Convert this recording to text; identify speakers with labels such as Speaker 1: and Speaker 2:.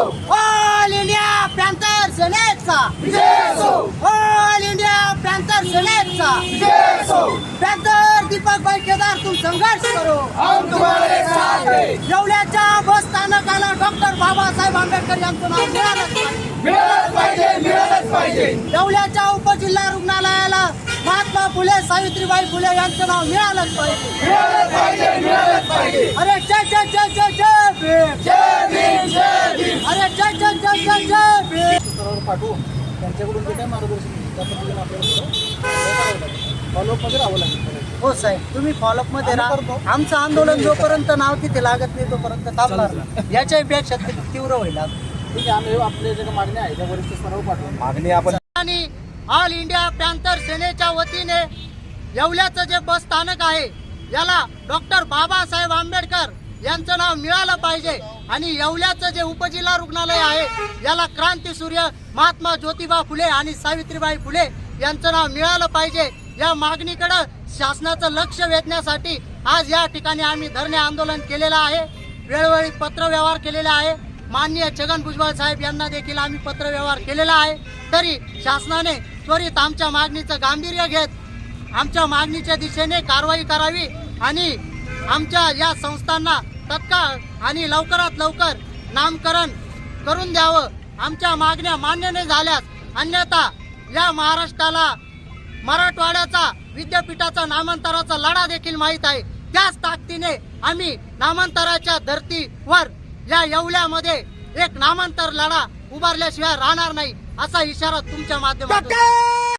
Speaker 1: All India panther सेनेटचा
Speaker 2: all India panther सेनेटचा panther Deepak भाई केदार तुम संघर्ष करो
Speaker 1: येवल्याच्या बस स्थानकाला डॉक्टर बाबासाहेब आंबेडकर यांचं नाव मिळालं पाहिजे
Speaker 2: मिळालंच पाहिजे
Speaker 1: येवल्याच्या उपजिल्हा रुग्णालयाला महात्मा फुले सावित्रीबाई फुले यांचं नाव मिळालंच पाहिजे
Speaker 2: मिळालंच पाहिजे मिळालंच पाहिजे
Speaker 1: अरे जय जय जय जय जय
Speaker 3: स्तरावर पाठवून त्यांच्याकडून जे काही मार्गदर्शन त्या पद्धतीने आपल्याला फॉलोअपमध्ये राहावं लागेल.
Speaker 1: हो साहेब. तुम्ही फॉलोअपमध्ये राहा. आमचं आंदोलन जोपर्यंत नाव तिथे लागत नाही तोपर्यंत थांबणार नाही. याच्यापेक्षा ते तीव्र होईल.
Speaker 3: ठीक आहे आम्ही आपले जे मागण्या आहे त्या वरिष्ठ स्तरावर पाठवून.
Speaker 2: मागणी आपण
Speaker 1: आणि ऑल इंडिया पॅन्थर सेनेच्या वतीने येवल्याचं जे बस स्थानक आहे याला डॉक्टर बाबासाहेब आंबेडकर यांचं नाव मिळालं पाहिजे. आणि येवल्याचं जे उपजिल्हा रुग्णालय आहे याला क्रांती सूर्य महात्मा ज्योतिबा फुले आणि सावित्रीबाई फुले यांचं नाव मिळालं पाहिजे. या मागणीकडे शासनाचं लक्ष वेधण्यासाठी आज या ठिकाणी आम्ही धरणे आंदोलन केलेलं आहे. वेळोवेळी पत्रव्यवहार केलेला आहे. माननीय छगन भुजबळ साहेब यांना देखील आम्ही पत्रव्यवहार केलेला आहे. तरी शासनाने त्वरित आमच्या मागणीचं गांभीर्य घेत आमच्या मागणीच्या दिशेने कारवाई करावी आणि आमच्या या संस्थांना तत्काळ आणि लवकरात लवकर नामकरण करून द्यावं. आमच्या मागण्या मान्य नाही झाल्यास अन्यथा या महाराष्ट्राला मराठवाड्याचा विद्यापीठाचा नामांतराचा लढा देखील माहीत आहे. त्याच ताकदीने आम्ही नामांतराच्या धर्तीवर या येवल्यामध्ये एक नामांतर लढा उभारल्याशिवाय राहणार नाही असा इशारा तुमच्या माध्यमातून.